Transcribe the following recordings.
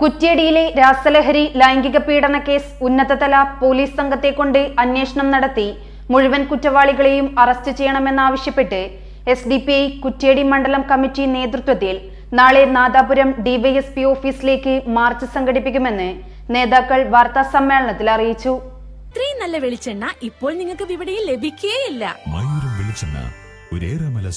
കുറ്റ്യടിയിലെ രാസലഹരി ലൈംഗിക പീഡന കേസ് ഉന്നതതല പോലീസ് സംഘത്തെ കൊണ്ട് അന്വേഷണം നടത്തി മുഴുവൻ കുറ്റവാളികളെയും അറസ്റ്റ് ചെയ്യണമെന്നാവശ്യപ്പെട്ട് S D P I Kuttiadi മണ്ഡലം കമ്മിറ്റി നേതൃത്വത്തിൽ നാളെ നാദാപുരം ഡിവൈഎസ്പി ഓഫീസിലേക്ക് മാർച്ച് സംഘടിപ്പിക്കുമെന്ന് നേതാക്കൾ വാർത്താ സമ്മേളനത്തിൽ അറിയിച്ചു. ഇത്രയും നല്ല വെളിച്ചെണ്ണ ഇപ്പോൾ നിങ്ങൾക്ക് വിപണിയിൽ ലഭിക്കുകയില്ല വെളിച്ചെണ്ണ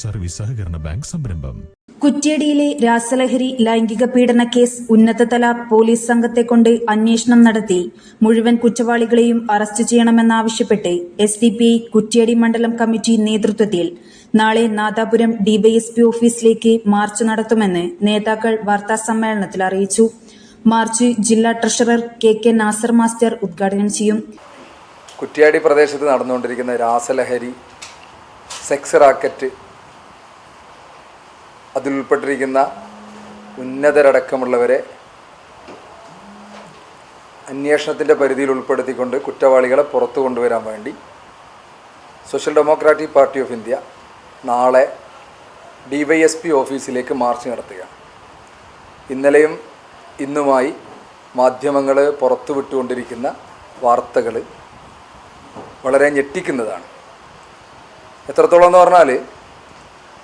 സർവീസ് സഹകരണ ബാങ്ക് സംരംഭം. കുറ്റ്യടിയിലെ രാസലഹരി ലൈംഗിക പീഡന കേസ് ഉന്നതതല പോലീസ് സംഘത്തെ കൊണ്ട് അന്വേഷണം നടത്തി മുഴുവൻ കുറ്റവാളികളെയും അറസ്റ്റ് ചെയ്യണമെന്നാവശ്യപ്പെട്ട് S D P I Kuttiadi മണ്ഡലം കമ്മിറ്റി നേതൃത്വത്തിൽ നാളെ നാദാപുരം ഡിവൈഎസ്പി ഓഫീസിലേക്ക് മാർച്ച് നടത്തുമെന്ന് നേതാക്കൾ വാർത്താ സമ്മേളനത്തിൽ അറിയിച്ചു. മാർച്ച് ജില്ലാ treasurer K K Nasar master ഉദ്ഘാടനം ചെയ്യും. കുറ്റ്യാടി പ്രദേശത്ത് നടന്നുകൊണ്ടിരിക്കുന്ന രാസലഹരി സെക്സ് റാക്കറ്റ് അതിലുൾപ്പെട്ടിരിക്കുന്ന ഉന്നതരടക്കമുള്ളവരെ അന്വേഷണത്തിന്റെ പരിധിയിൽ ഉൾപ്പെടുത്തിക്കൊണ്ട് കുറ്റവാളികളെ പുറത്തു കൊണ്ടുവരാൻ വേണ്ടി Social Democratic Party of India നാളെ ഡി വൈ എസ് പി ഓഫീസിലേക്ക് മാർച്ച് നടത്തുകയാണ്. ഇന്നലെയും ഇന്നുമായി മാധ്യമങ്ങൾ പുറത്തു വിട്ടുകൊണ്ടിരിക്കുന്ന വാർത്തകൾ വളരെ ഞെട്ടിക്കുന്നതാണ്. എത്രത്തോളം എന്ന് പറഞ്ഞാൽ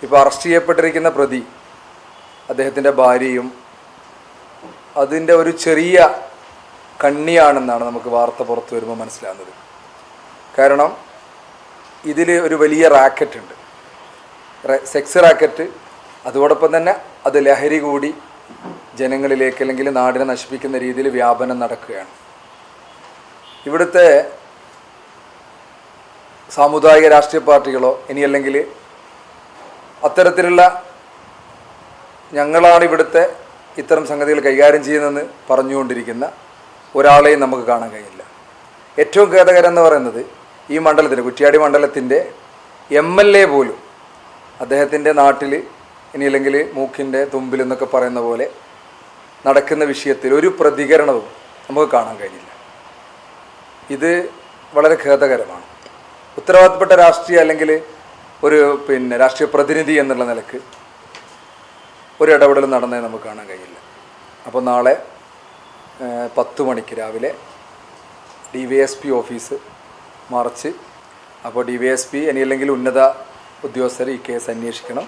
ഇപ്പോൾ അറസ്റ്റ് ചെയ്യപ്പെട്ടിരിക്കുന്ന പ്രതി അദ്ദേഹത്തിന്റെ ഭാര്യയും അതിന്റെ ഒരു ചെറിയ കണ്ണിയാണെന്നാണ് നമുക്ക് വാർത്ത പുറത്തു വരുമ്പോൾ മനസ്സിലാകുന്നത്. കാരണം ഇതിൽ ഒരു വലിയ റാക്കറ്റ് ഉണ്ട്. സെക്സ് റാക്കറ്റ് അതോടൊപ്പം തന്നെ അത് ലഹരി കൂടി ജനങ്ങളിലേക്ക് അല്ലെങ്കിൽ നാടിനെ നശിപ്പിക്കുന്ന രീതിയിൽ വ്യാപനം നടക്കുകയാണ്. ഇവിടുത്തെ സാമുദായിക രാഷ്ട്രീയ പാർട്ടികളോ ഇനി അല്ലെങ്കിൽ അത്തരത്തിലുള്ള ഞങ്ങളാണ് ഇവിടുത്തെ ഇത്തരം സംഗതികൾ കൈകാര്യം ചെയ്യുന്നതെന്ന് പറഞ്ഞുകൊണ്ടിരിക്കുന്ന ഒരാളെയും നമുക്ക് കാണാൻ കഴിയില്ല. ഏറ്റവും ഖേദകരം എന്ന് പറയുന്നത് ഈ മണ്ഡലത്തിന്റെ കുറ്റ്യാടി മണ്ഡലത്തിന്റെ എം എൽ എ പോലും അദ്ദേഹത്തിന്റെ നാട്ടിൽ ഇനി അല്ലെങ്കിൽ മൂക്കിന്റെ തുമ്പിൽ എന്നൊക്കെ പറയുന്ന പോലെ നടക്കുന്ന വിഷയത്തിൽ ഒരു പ്രതികരണവും നമുക്ക് കാണാൻ കഴിയില്ല ഇത് വളരെ ഖേദകരമാണ്. ഉത്തരവാദിത്തപ്പെട്ട രാഷ്ട്രീയ അല്ലെങ്കിൽ ഒരു പിന്നെ രാഷ്ട്രീയ പ്രതിനിധി എന്നുള്ള നിലയ്ക്ക് ഒരു ഇടപെടൽ നടന്നേ നമുക്ക് കാണാൻ കഴിയില്ല. അപ്പോൾ നാളെ പത്ത് മണിക്ക് രാവിലെ D Y S P office മറിച്ച് അപ്പോൾ ഡി വൈ എസ് പി ഇനിയല്ലെങ്കിൽ ഉന്നത ഉദ്യോഗസ്ഥർ ഈ കേസ് അന്വേഷിക്കണം.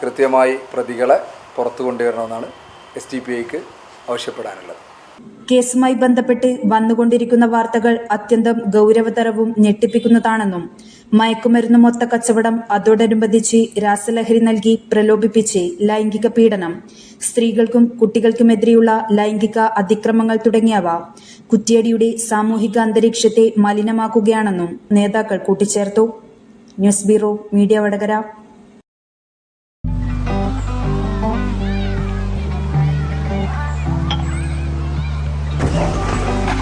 കൃത്യമായി പ്രതികളെ പുറത്തു കൊണ്ടുവരണമെന്നാണ് എസ് ഡി പി ഐക്ക് ആവശ്യപ്പെടാനുള്ളത്. കേസുമായി ബന്ധപ്പെട്ട് വന്നുകൊണ്ടിരിക്കുന്ന വാർത്തകൾ അത്യന്തം ഗൗരവതരവും ഞെട്ടിപ്പിക്കുന്നതാണെന്നും മയക്കുമരുന്ന് മൊത്ത കച്ചവടം അതോടനുബന്ധിച്ച് രാസലഹരി നൽകി പ്രലോഭിപ്പിച്ച് ലൈംഗിക പീഡനം. സ്ത്രീകൾക്കും കുട്ടികൾക്കുമെതിരെയുള്ള ലൈംഗിക അതിക്രമങ്ങൾ തുടങ്ങിയവ കുറ്റിയടിയുടെ സാമൂഹിക അന്തരീക്ഷത്തെ മലിനമാക്കുകയാണെന്നും നേതാക്കൾ കൂട്ടിച്ചേർത്തു. News bureau media Vadakara.